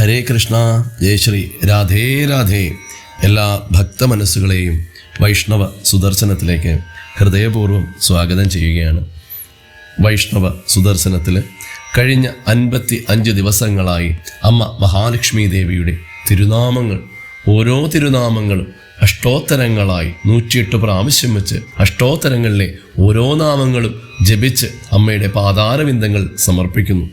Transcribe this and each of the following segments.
ഹരേ കൃഷ്ണ ജയശ്രീ രാധേ രാധേ. എല്ലാ ഭക്ത മനസ്സുകളെയും വൈഷ്ണവ സുദർശനത്തിലേക്ക് ഹൃദയപൂർവം സ്വാഗതം ചെയ്യുകയാണ്. വൈഷ്ണവ സുദർശനത്തിൽ കഴിഞ്ഞ അൻപത്തി അഞ്ച് ദിവസങ്ങളായി അമ്മ മഹാലക്ഷ്മി ദേവിയുടെ തിരുനാമങ്ങൾ ഓരോ തിരുനാമങ്ങളും അഷ്ടോത്തരങ്ങളായി നൂറ്റിയെട്ട് പ്രാവശ്യം വെച്ച് അഷ്ടോത്തരങ്ങളിലെ ഓരോ നാമങ്ങളും ജപിച്ച് അമ്മയുടെ പാതാരവിന്ദങ്ങൾ സമർപ്പിക്കുന്നു.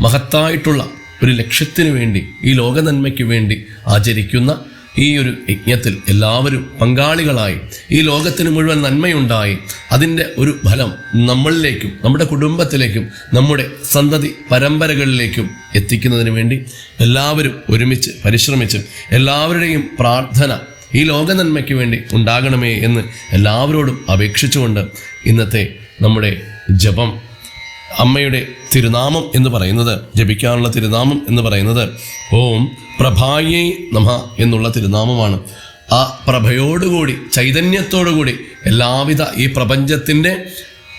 മഹത്തായിട്ടുള്ള ഒരു ലക്ഷ്യത്തിനു വേണ്ടി ഈ ലോക നന്മയ്ക്ക് വേണ്ടി ആചരിക്കുന്ന ഈ ഒരു യജ്ഞത്തിൽ എല്ലാവരും പങ്കാളികളായി ഈ ലോകത്തിന് മുഴുവൻ നന്മയുണ്ടായി അതിന്റെ ഒരു ഫലം നമ്മളിലേക്കും നമ്മുടെ കുടുംബത്തിലേക്കും നമ്മുടെ സന്തതി പരമ്പരകളിലേക്കും എത്തിക്കുന്നതിന് വേണ്ടി എല്ലാവരും ഒരുമിച്ച് പരിശ്രമിച്ച് എല്ലാവരുടെയും പ്രാർത്ഥന ഈ ലോക നന്മയ്ക്ക് വേണ്ടി ഉണ്ടാകണമേ എന്ന് എല്ലാവരോടും അപേക്ഷിച്ചുകൊണ്ട് ഇന്നത്തെ നമ്മുടെ ജപം അമ്മയുടെ തിരുനാമം എന്ന് പറയുന്നത് ജപിക്കാനുള്ള തിരുനാമം എന്ന് പറയുന്നത് ഓം പ്രഭായേ നമ എന്നുള്ള തിരുനാമമാണ്. ആ പ്രഭയോടുകൂടി ചൈതന്യത്തോടുകൂടി എല്ലാവിധ ഈ പ്രപഞ്ചത്തിന്റെ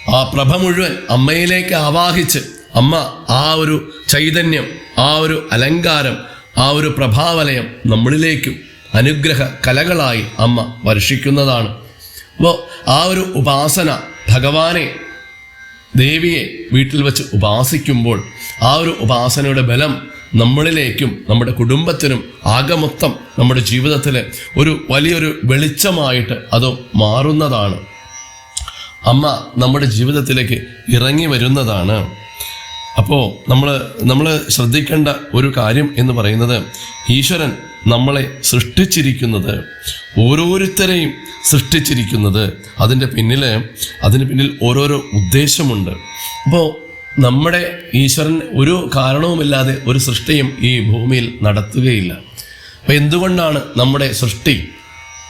ആ പ്രഭ മുഴുവൻ അമ്മയിലേക്ക് ആവാഹിച്ച് അമ്മ ആ ഒരു ചൈതന്യം ആ ഒരു അലങ്കാരം ആ ഒരു പ്രഭാവലയം നമ്മളിലേക്കും അനുഗ്രഹ കലകളായി അമ്മ വർഷിക്കുന്നതാണ്. അപ്പോൾ ആ ഒരു ഉപാസന ഭഗവാനെ ദേവിയെ വീട്ടിൽ വെച്ച് ഉപാസിക്കുമ്പോൾ ആ ഒരു ഉപാസനയുടെ ബലം നമ്മളിലേക്കും നമ്മുടെ കുടുംബത്തിനും ആകമൊത്തം നമ്മുടെ ജീവിതത്തിലെ ഒരു വലിയൊരു വെളിച്ചമായിട്ട് അത് മാറുന്നതാണ്. അമ്മ നമ്മുടെ ജീവിതത്തിലേക്ക് ഇറങ്ങി വരുന്നതാണ്. അപ്പോൾ നമ്മൾ നമ്മൾ ശ്രദ്ധിക്കേണ്ട ഒരു കാര്യം എന്ന് പറയുന്നത് ഈശ്വരൻ നമ്മളെ സൃഷ്ടിച്ചിരിക്കുന്നത് ഓരോരുത്തരെയും സൃഷ്ടിച്ചിരിക്കുന്നത് അതിന്റെ പിന്നിൽ അതിന് പിന്നിൽ ഓരോരോ ഉദ്ദേശമുണ്ട്. അപ്പോൾ നമ്മുടെ ഈശ്വരൻ ഒരു കാരണവുമില്ലാതെ ഒരു സൃഷ്ടിയും ഈ ഭൂമിയിൽ നടത്തുകയില്ല. അപ്പോൾ എന്തുകൊണ്ടാണ് നമ്മുടെ സൃഷ്ടി?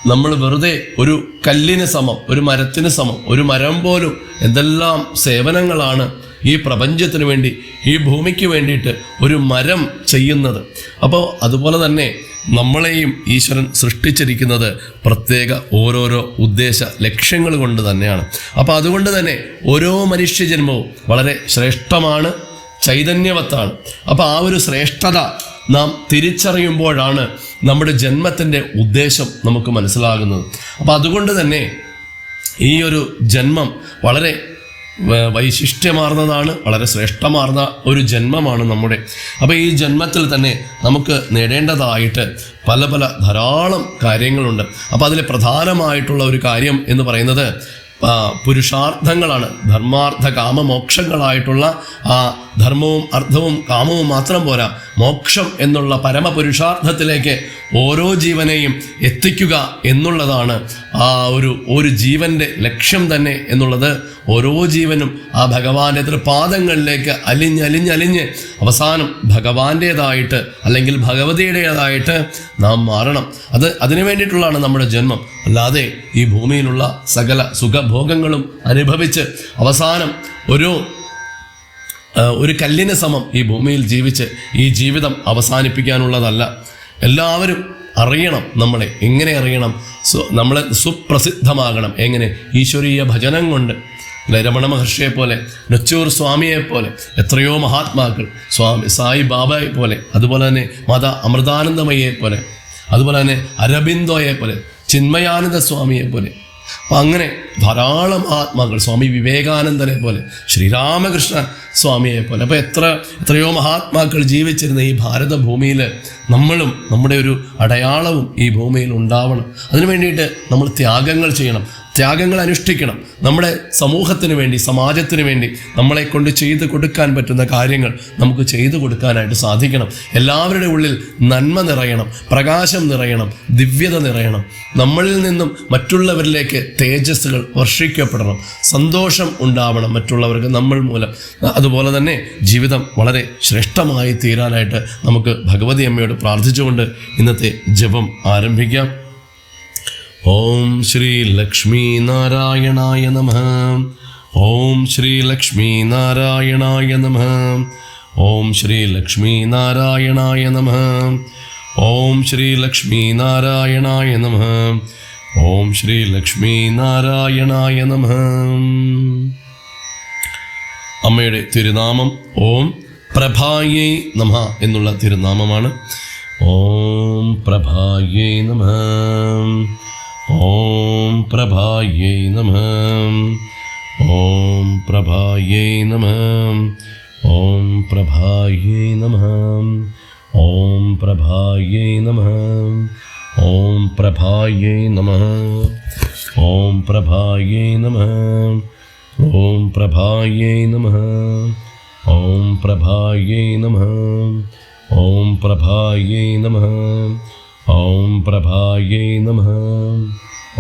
നമ്മൾ വെറുതെ ഒരു കല്ലിന് സമം ഒരു മരത്തിന് സമം ഒരു മരം പോലും എന്തെല്ലാം സേവനങ്ങളാണ് ഈ പ്രപഞ്ചത്തിന് വേണ്ടി ഈ ഭൂമിക്ക് വേണ്ടിയിട്ട് ഒരു മരം ചെയ്യുന്നത്? അപ്പോൾ അതുപോലെ തന്നെ നമ്മളെയും ഈശ്വരൻ സൃഷ്ടിച്ചിരിക്കുന്നത് പ്രത്യേക ഓരോരോ ഉദ്ദേശ ലക്ഷ്യങ്ങൾ കൊണ്ട് തന്നെയാണ്. അപ്പോൾ അതുകൊണ്ട് തന്നെ ഓരോ മനുഷ്യജന്മവും വളരെ ശ്രേഷ്ഠമാണ് ചൈതന്യവത്താണ്. അപ്പോൾ ആ ഒരു ശ്രേഷ്ഠത നാം തിരിച്ചറിയുമ്പോഴാണ് നമ്മുടെ ജന്മത്തിന്റെ ഉദ്ദേശം നമുക്ക് മനസ്സിലാകുന്നത്. അപ്പോൾ അതുകൊണ്ട് തന്നെ ഈ ഒരു ജന്മം വളരെ വൈശിഷ്ട്യമാർന്നതാണ് വളരെ ശ്രേഷ്ഠമാർന്ന ഒരു ജന്മമാണ് നമ്മുടെ. അപ്പോൾ ഈ ജന്മത്തിൽ തന്നെ നമുക്ക് നേടേണ്ടതായിട്ട് പല പല ധാരാളം കാര്യങ്ങളുണ്ട്. അപ്പോൾ അതിൽ പ്രധാനമായിട്ടുള്ള ഒരു കാര്യം എന്ന് പറയുന്നത് പുരുഷാർത്ഥങ്ങളാണ്. ധർമാർത്ഥ കാമ മോക്ഷങ്ങളായിട്ടുള്ള ആ ധർമ്മവും അർത്ഥവും കാമവും മാത്രം പോരാ. മോക്ഷം എന്നുള്ള പരമപുരുഷാർത്ഥത്തിലേക്ക് ഓരോ ജീവനെയും എത്തിക്കുക എന്നുള്ളതാണ് ആ ഒരു ഒരു ജീവന്റെ ലക്ഷ്യം തന്നെ എന്നുള്ളത് ഓരോ ജീവനും ആ ഭഗവാന്റെ തൃപാദങ്ങളിലേക്ക് അലിഞ്ഞ് അലിഞ്ഞലിഞ്ഞ് അവസാനം ഭഗവാന്റേതായിട്ട് അല്ലെങ്കിൽ ഭഗവതിയുടേതായിട്ട് നാം മാറണം. അത് അതിനു വേണ്ടിയിട്ടുള്ളതാണ് നമ്മുടെ ജന്മം. അല്ലാതെ ഈ ഭൂമിയിലുള്ള സകല സുഖഭോഗങ്ങളും അനുഭവിച്ച് അവസാനം ഒരു ഒരു കല്ലിന് സമം ഈ ഭൂമിയിൽ ജീവിച്ച് ഈ ജീവിതം അവസാനിപ്പിക്കാനുള്ളതല്ല. എല്ലാവരും അറിയണം നമ്മളെ. എങ്ങനെ അറിയണം? നമ്മളെ സുപ്രസിദ്ധമാകണം. എങ്ങനെ? ഈശ്വരീയ ഭജനം കൊണ്ട്. രമണ മഹർഷിയെ പോലെ നച്ചൂർ സ്വാമിയെ പോലെ എത്രയോ മഹാത്മാക്കൾ സ്വാമി സായി ബാബയെ പോലെ അതുപോലെ തന്നെ മാതാ അമൃതാനന്ദമയെ പോലെ അതുപോലെ തന്നെ അരബിന്ദോയെ പോലെ ചിന്മയാനന്ദ സ്വാമിയെ പോലെ അങ്ങനെ ധാരാളം ആത്മാക്കൾ സ്വാമി വിവേകാനന്ദനെ പോലെ ശ്രീരാമകൃഷ്ണ സ്വാമിയെ പോലെ. അപ്പോൾ എത്ര എത്രയോ മഹാത്മാക്കൾ ജീവിച്ചിരുന്ന ഈ ഭാരതഭൂമിയിൽ നമ്മളും നമ്മുടെ ഒരു അടയാളവും ഈ ഭൂമിയിൽ ഉണ്ടാവണം. അതിനു വേണ്ടിയിട്ട് നമ്മൾ ത്യാഗങ്ങൾ ചെയ്യണം. ത്യാഗങ്ങൾ അനുഷ്ഠിക്കണം. നമ്മുടെ സമൂഹത്തിന് വേണ്ടി സമാജത്തിന് വേണ്ടി നമ്മളെ കൊണ്ട് ചെയ്തു കൊടുക്കാൻ പറ്റുന്ന കാര്യങ്ങൾ നമുക്ക് ചെയ്തു കൊടുക്കാനായിട്ട് സാധിക്കണം. എല്ലാവരുടെ ഉള്ളിൽ നന്മ നിറയണം പ്രകാശം നിറയണം ദിവ്യത നിറയണം. നമ്മളിൽ നിന്നും മറ്റുള്ളവരിലേക്ക് തേജസ്സുകൾ വർഷിക്കപ്പെടണം. സന്തോഷം ഉണ്ടാവണം മറ്റുള്ളവർക്ക് നമ്മൾ മൂലം. അതുപോലെ തന്നെ ജീവിതം വളരെ ശ്രേഷ്ഠമായി തീരാനായിട്ട് നമുക്ക് ഭഗവതി അമ്മയോട് പ്രാർത്ഥിച്ചുകൊണ്ട് ഇന്നത്തെ ജപം ആരംഭിക്കാം. ഓം ശ്രീ ലക്ഷ്മി നാരായണായ നമ. ഓം ശ്രീ ലക്ഷ്മി നാരായണായ നമ. ഓം ശ്രീ ലക്ഷ്മി നാരായണായ നമ. ഓം ശ്രീ ലക്ഷ്മി നാരായണായ നമ. ഓം ശ്രീ ലക്ഷ്മി നാരായണായ നമ. അമ്മയുടെ തിരുനാമം ഓം പ്രഭായേ നമ എന്നുള്ള തിരുനാമമാണ്. ഓം പ്രഭായേ നമ. ॐ प्रभायै नमः। ॐ प्रभायै नमः। ॐ प्रभायै नमः। ॐ प्रभायै नमः। ॐ प्रभायै नमः। ॐ प्रभायै नमः। ॐ प्रभायै नमः। ॐ प्रभायै नमः। ॐ प्रभायै नमः। ॐ प्रभायै नमः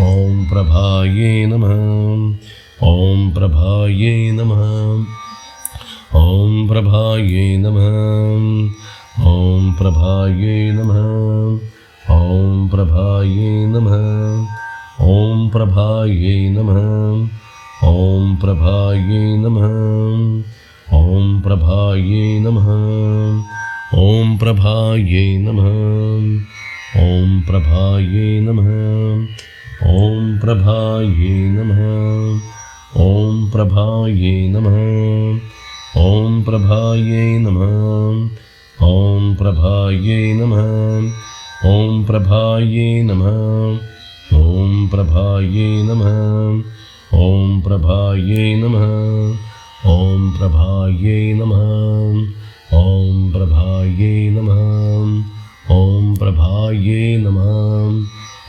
ॐ प्रभायै नमः ॐ प्रभायै नमः ॐ प्रभायै नमः ॐ प्रभायै नमः ॐ प्रभायै नमः ॐ प्रभायै नमः ॐ प्रभायै नमः ॐ प्रभायै नमः ॐ प्रभायै नमः ॐ प्रभायै नमः ॐ प्रभायै नमः ॐ प्रभायै नमः ॐ प्रभायै नमः ॐ प्रभायै नमः ॐ प्रभायै नमः ॐ प्रभायै नमः ॐ प्रभायै नमः ॐ प्रभायै नमः ॐ प्रभायै नमः ॐ भायै नमः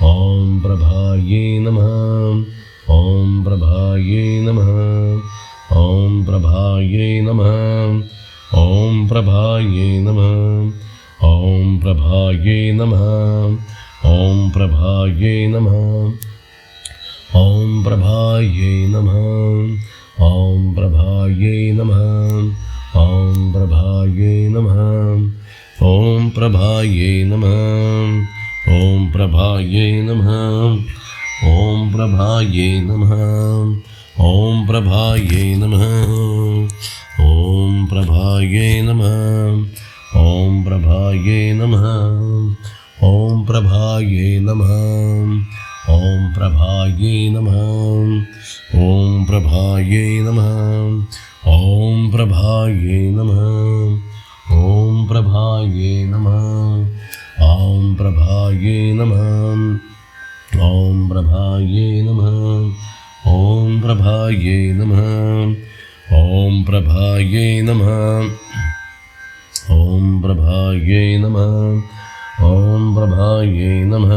ॐ प्रभायै नमः ॐ प्रभाये नमः ॐ प्रभायै नमः ॐ प्रभाये नमः ॐ प्रभायै नमः ॐ प्रभाये नमः ॐ प्रभायै नमः ॐ प्रभायै नमः ॐ प्रभाये नमः ॐ प्रभायै नमः ॐ प्रभायै नमः ॐ प्रभायै नमः ॐ प्रभायै नमः ॐ प्रभायै नमः ॐ प्रभायै नमः ॐ प्रभायै नमः ॐ प्रभायै नमः ॐ प्रभायै नमः ॐ प्रभायै नमः प्रभाये नमः ॐ प्रभाये नमः ॐ प्रभाये नमः ॐ प्रभाये नमः ॐ प्रभाये नमः ॐ प्रभाये नमः ॐ प्रभाये नमः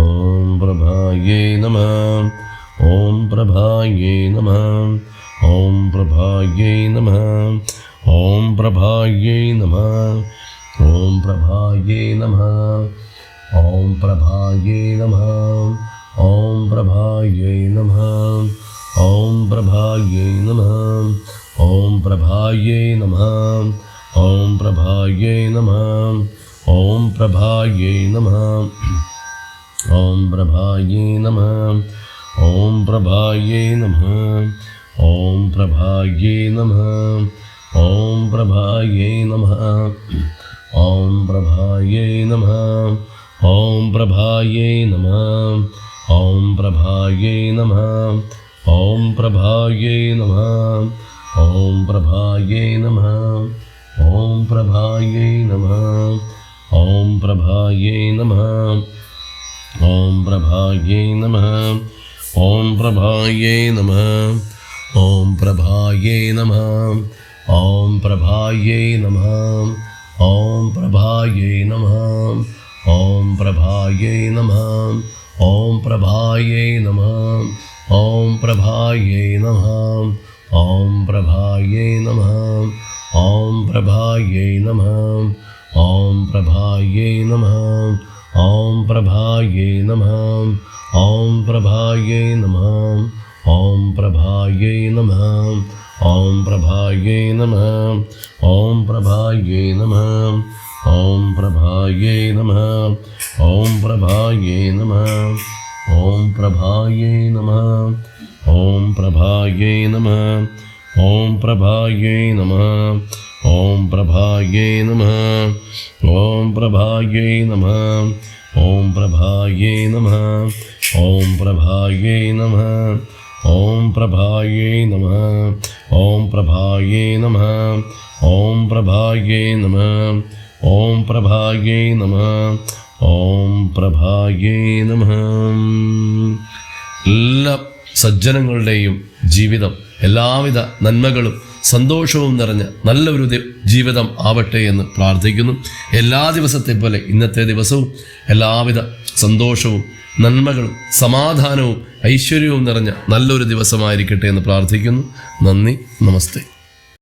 ॐ प्रभाये नमः ॐ प्रभाये नमः ॐ प्रभाये नमः ॐ प्रभायै नमः ॐ प्रभायै नमः ॐ प्रभायै नमः ॐ प्रभायै नमः ॐ प्रभायै नमः ॐ प्रभायै नमः ॐ प्रभायै नमः ॐ प्रभायै नमः ॐ प्रभायै नमः ॐ प्रभायै नमः ॐ प्रभायै नमः ॐ प्रभायै नमः ॐ प्रभायै नमः ॐ प्रभायै नमः ॐ प्रभायै नमः ॐ प्रभायै नमः ॐ प्रभायै नमः ॐ प्रभायै नमः ॐ प्रभायै नमः ॐ प्रभायै नमः ॐ प्रभायै नमः ॐ प्रभायै नमः ॐ प्रभायै नमः ॐ प्रभायै नमः ॐ प्रभायै नमः ॐ प्रभायै नमः ॐ प्रभायै नमः ॐ प्रभायै नमः ॐ प्रभायै नमः ॐ प्रभायै नमः ॐ प्रभायै नमः ॐ प्रभायै नमः ॐ प्रभायै नमः ॐ प्रभायै नमः ॐ प्रभायै नमः ॐ प्रभायै नमः ॐ प्रभायै नमः ॐ प्रभायै नमः ॐ प्रभायै नमः ॐ प्रभायै नमः ॐ प्रभायै नमः ॐ प्रभायै नमः ॐ प्रभायै नमः ॐ प्रभायै नमः ഓം പ്രഭായേ നമ. ഓം പ്രഭായേ നമ. ഓം പ്രഭായേ നമ. ഓം പ്രഭായേ നമ. ഓം പ്രഭായേ നമ. എല്ലാ സജ്ജനങ്ങളുടെയും ജീവിതം എല്ലാവിധ നന്മകളും സന്തോഷവും നിറഞ്ഞ നല്ലൊരു ജീവിതം ആവട്ടെ എന്ന് പ്രാർത്ഥിക്കുന്നു. എല്ലാ ദിവസത്തെ പോലെ ഇന്നത്തെ ദിവസവും എല്ലാവിധ സന്തോഷവും നന്മകളും സമാധാനവും ഐശ്വര്യവും നിറഞ്ഞ നല്ലൊരു ദിവസമായിരിക്കട്ടെ എന്ന് പ്രാർത്ഥിക്കുന്നു. നന്ദി നമസ്തേ.